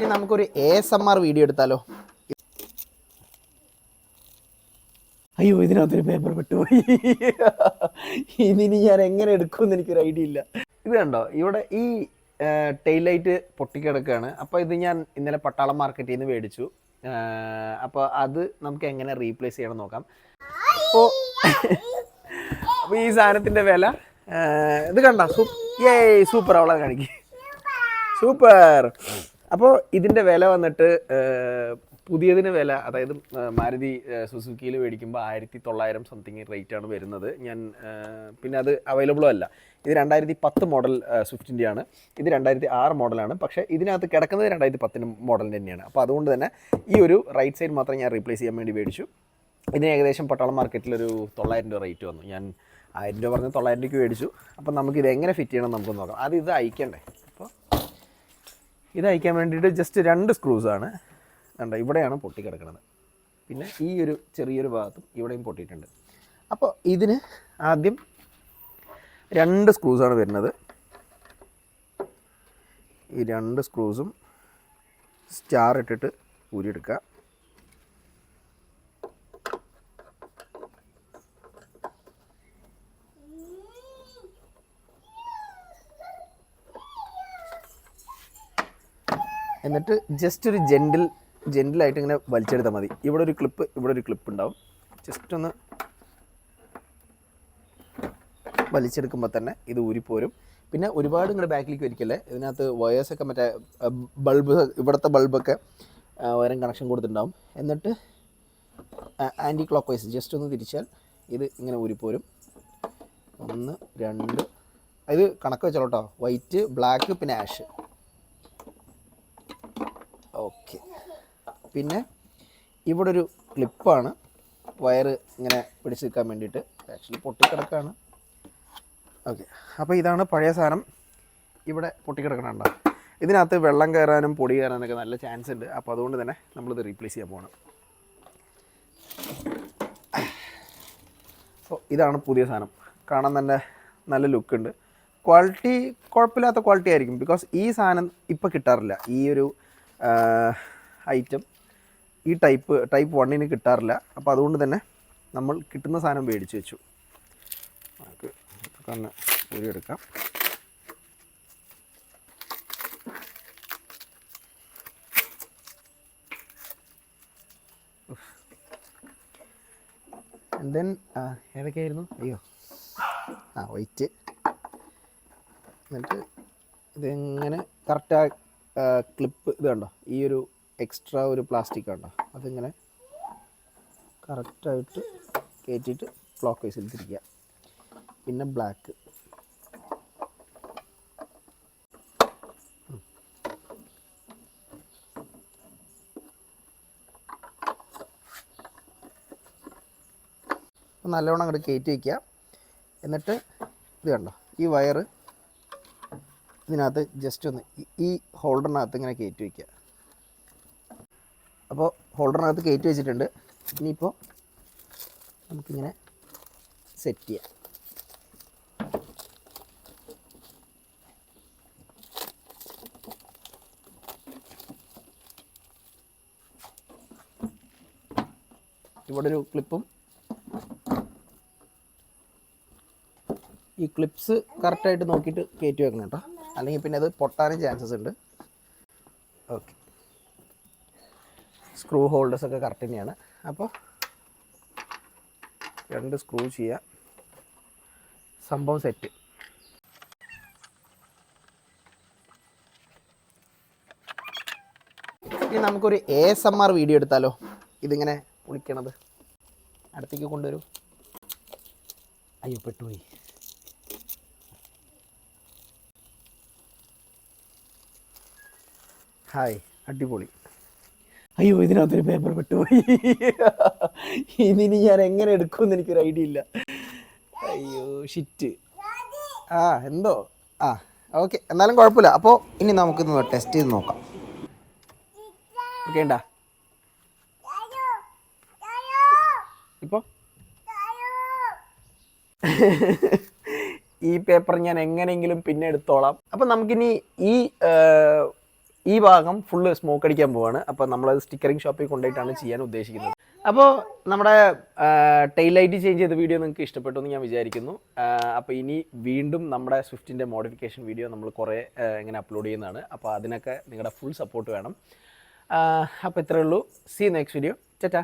ഇനി നമുക്കൊരു A S M R video എടുത്താലോ? അയ്യോ ഇതിനകത്തൊരു പേപ്പർ വിട്ടുപോയി ഇതിനി ഞാൻ എങ്ങനെ എടുക്കുമെന്ന് എനിക്കൊരു ഐഡിയ ഇല്ല. ഇത് കണ്ടോ? ഇവിടെ ഈ ടെയിൽ ലൈറ്റ് പൊട്ടിക്കിടക്കുകയാണ് അപ്പോൾ ഇത് ഞാൻ ഇന്നലെ പട്ടാളം മാർക്കറ്റിൽ നിന്ന് മേടിച്ചു. അപ്പോൾ അത് നമുക്ക് എങ്ങനെ റീപ്ലേസ് ചെയ്യണം നോക്കാം. അപ്പോൾ അപ്പോൾ ഈ സാധനത്തിന്റെ വില ഇത് കണ്ട? സൂ ഏയ് സൂപ്പർ അവളെ കാണിക്കും. സൂപ്പർ അപ്പോൾ ഇതിന്റെ വില വന്നിട്ട് പുതിയതിന് വില അതായത് മാരുതി സുസുക്കിയിൽ മേടിക്കുമ്പോൾ ആയിരത്തി തൊള്ളായിരം സംതിങ് റേറ്റ് ആണ് വരുന്നത്. ഞാൻ പിന്നെ അത് അവൈലബിളും അല്ല. ഇത് രണ്ടായിരത്തി പത്ത് മോഡൽ സ്വിഫ്റ്റിന്റെ ആണ്. ഇത് രണ്ടായിരത്തി ആറ് മോഡലാണ് പക്ഷേ ഇതിനകത്ത് കിടക്കുന്നത് രണ്ടായിരത്തി പത്തിന് മോഡൽ തന്നെയാണ്. അപ്പോൾ അതുകൊണ്ട് തന്നെ ഈ ഒരു റൈറ്റ് സൈഡ് മാത്രം ഞാൻ റീപ്ലേസ് ചെയ്യാൻ വേണ്ടി മേടിച്ചു. ഇതിന് ഏകദേശം പട്ടാളം മാർക്കറ്റിൽ ഒരു തൊള്ളായിരം രൂപ റേറ്റ് വന്നു. ഞാൻ ആയിരം രൂപ പറഞ്ഞ് തൊള്ളായിരം രൂപയ്ക്ക് മേടിച്ചു. അപ്പം നമുക്ക് ഇത് എങ്ങനെ ഫിറ്റ് ചെയ്യണം നമുക്ക് നോക്കാം. അത് ഇത് അയക്കണ്ടേ? ഇത് അയക്കാൻ വേണ്ടിയിട്ട് ജസ്റ്റ് രണ്ട് സ്ക്രൂസ് ആണ്. കണ്ട ഇവിടെയാണ് പൊട്ടിക്കിടക്കുന്നത് പിന്നെ ഈ ഒരു ചെറിയൊരു ഭാഗത്തും ഇവിടെയും പൊട്ടിയിട്ടുണ്ട്. അപ്പോൾ ഇതിന് ആദ്യം രണ്ട് സ്ക്രൂസാണ് വരുന്നത്. ഈ രണ്ട് സ്ക്രൂസും സ്റ്റാർ ഇട്ടിട്ട് ഊരിയെടുക്കുക. എന്നിട്ട് ജസ്റ്റ് ഒരു ജെന്റിൽ ജെന്റിലായിട്ട് ഇങ്ങനെ വലിച്ചെടുത്താൽ മതി. ഇവിടെ ഒരു ക്ലിപ്പ് ഇവിടെ ഒരു ക്ലിപ്പ് ഉണ്ടാവും. ജസ്റ്റ് ഒന്ന് വലിച്ചെടുക്കുമ്പോൾ തന്നെ ഇത് ഊരിപ്പോരും പിന്നെ ഒരുപാട് നിങ്ങളുടെ ബാക്കിലേക്ക് വലിക്കല്ലേ? ഇതിനകത്ത് വയേഴ്സൊക്കെ മറ്റേ ബൾബ് ഇവിടുത്തെ ബൾബൊക്കെ വയറും കണക്ഷൻ കൊടുത്തിട്ടുണ്ടാവും. എന്നിട്ട് ആന്റി ക്ലോക്ക് വൈസ് ജസ്റ്റ് ഒന്ന് തിരിച്ചാൽ ഇത് ഇങ്ങനെ ഊരിപ്പോരും ഒന്ന് രണ്ട്. ഇത് കണക്ക് വെച്ചാലോട്ടോ വൈറ്റ് ബ്ലാക്ക് പിന്നെ ആഷ് ഓക്കെ. പിന്നെ ഇവിടെ ഒരു ക്ലിപ്പാണ്. വയറ് ഇങ്ങനെ പിടിച്ച് നിൽക്കാൻ വേണ്ടിയിട്ട് ആക്ച്വലി പൊട്ടിക്കിടക്കാണ്. ഓക്കെ. അപ്പോൾ ഇതാണ് പഴയ സാധനം. ഇവിടെ പൊട്ടിക്കിടക്കണുണ്ടോ? ഇതിനകത്ത് വെള്ളം കയറാനും പൊടി കയറാനൊക്കെ നല്ല ചാൻസ് ഉണ്ട്. അപ്പോൾ അതുകൊണ്ട് തന്നെ നമ്മളിത് റീപ്ലേസ് ചെയ്യാൻ പോകണം അപ്പോൾ ഇതാണ് പുതിയ സാധനം. കാണാൻ തന്നെ നല്ല ലുക്ക് ഉണ്ട്. ക്വാളിറ്റി കുഴപ്പമില്ലാത്ത ക്വാളിറ്റി ആയിരിക്കും. ബിക്കോസ് ഈ സാധനം ഇപ്പോൾ കിട്ടാറില്ല. ഈ ഒരു ഐറ്റം ഈ ടൈപ്പ് ടൈപ്പ് വണ്ണിന് കിട്ടാറില്ല. അപ്പോൾ അതുകൊണ്ട് തന്നെ നമ്മൾ കിട്ടുന്ന സാധനം മേടിച്ച് വെച്ചു. നമുക്ക് കണ്ണ് ഊരിയെടുക്കാം ദെൻ ഏതൊക്കെയായിരുന്നു? അയ്യോ. ആ വൈറ്റ് എന്നിട്ട് ഇതെങ്ങനെ കറക്റ്റായി ക്ലിപ്പ് ഇത് കണ്ടോ? ഈ ഒരു എക്സ്ട്രാ ഒരു പ്ലാസ്റ്റിക് കണ്ടോ? അതിങ്ങനെ കറക്റ്റായിട്ട് കയറ്റിയിട്ട് ക്ലോക്ക് വൈസിൽ തിരിക്കുക പിന്നെ ബ്ലാക്ക് നല്ലവണ്ണം അങ്ങോട്ട് കയറ്റി വയ്ക്കുക എന്നിട്ട് ഇത് കണ്ടോ? ഈ വയറ് ഇതിനകത്ത് ജസ്റ്റ് ഒന്ന് ഈ- ഹോൾഡറിനകത്ത് ഇങ്ങനെ കയറ്റി വയ്ക്കുക അപ്പോൾ ഹോൾഡറിനകത്ത് കയറ്റി വെച്ചിട്ടുണ്ട്. ഇനിയിപ്പോൾ നമുക്കിങ്ങനെ സെറ്റ് ചെയ്യാം. ഇവിടെ ഒരു ക്ലിപ്പും ഈ ക്ലിപ്സ് കറക്റ്റായിട്ട് നോക്കിയിട്ട് കയറ്റി വെക്കണം കേട്ടോ. അല്ലെങ്കിൽ പിന്നെ അത് പൊട്ടാനും ചാൻസസ് ഉണ്ട്. ഓക്കെ സ്ക്രൂ ഹോൾഡേഴ്സ് ഒക്കെ കറക്റ്റ് തന്നെയാണ്. അപ്പോൾ രണ്ട് സ്ക്രൂ ചെയ്യാം. സംഭവം സെറ്റ് ഇനി നമുക്കൊരു A S M R video എടുത്താലോ? ഇതിങ്ങനെ പൊളിക്കണത്. അടുത്തേക്ക് കൊണ്ടുവരൂ. അയ്യോ പെട്ടുപോയി. ഹായ് അടിപൊളി. അയ്യോ ഇതിനകത്തൊരു പേപ്പർ പെട്ടുപോയി. ഇതിനി ഞാൻ എങ്ങനെ എടുക്കുമെന്ന് എനിക്കൊരു ഐഡിയ ഇല്ല. അയ്യോ ഷിറ്റ് ആ എന്തോ? ആ ഓക്കെ എന്നാലും കുഴപ്പമില്ല. അപ്പോൾ ഇനി നമുക്കിന്ന് ടെസ്റ്റ് ചെയ്ത് നോക്കാം. ഓക്കെ ഉണ്ടാ. ഇപ്പോൾ ഈ പേപ്പർ ഞാൻ എങ്ങനെയെങ്കിലും പിന്നെ എടുത്തോളാം. അപ്പം നമുക്കിനി ഈ ഈ ഭാഗം ഫുള്ള് സ്മോക്ക് അടിക്കാൻ പോവാണ്. അപ്പോൾ നമ്മളത് സ്റ്റിക്കറിംഗ് ഷോപ്പിൽ കൊണ്ടുപോയിട്ടാണ് ചെയ്യാൻ ഉദ്ദേശിക്കുന്നത്. അപ്പോൾ നമ്മുടെ ടെയിൽ ലൈറ്റ് ചേഞ്ച് ചെയ്ത വീഡിയോ നിങ്ങൾക്ക് ഇഷ്ടപ്പെട്ടു എന്ന് ഞാൻ വിചാരിക്കുന്നു. അപ്പോൾ ഇനി വീണ്ടും നമ്മുടെ സ്വിഫ്റ്റിന്റെ മോഡിഫിക്കേഷൻ വീഡിയോ നമ്മൾ കുറേ ഇങ്ങനെ അപ്ലോഡ് ചെയ്യുന്നതാണ്. അപ്പോൾ അതിനൊക്കെ നിങ്ങളുടെ ഫുൾ സപ്പോർട്ട് വേണം. അപ്പോൾ ഇത്രയേ ഉള്ളൂ. സി നെക്സ്റ്റ് വീഡിയോ ചേട്ടാ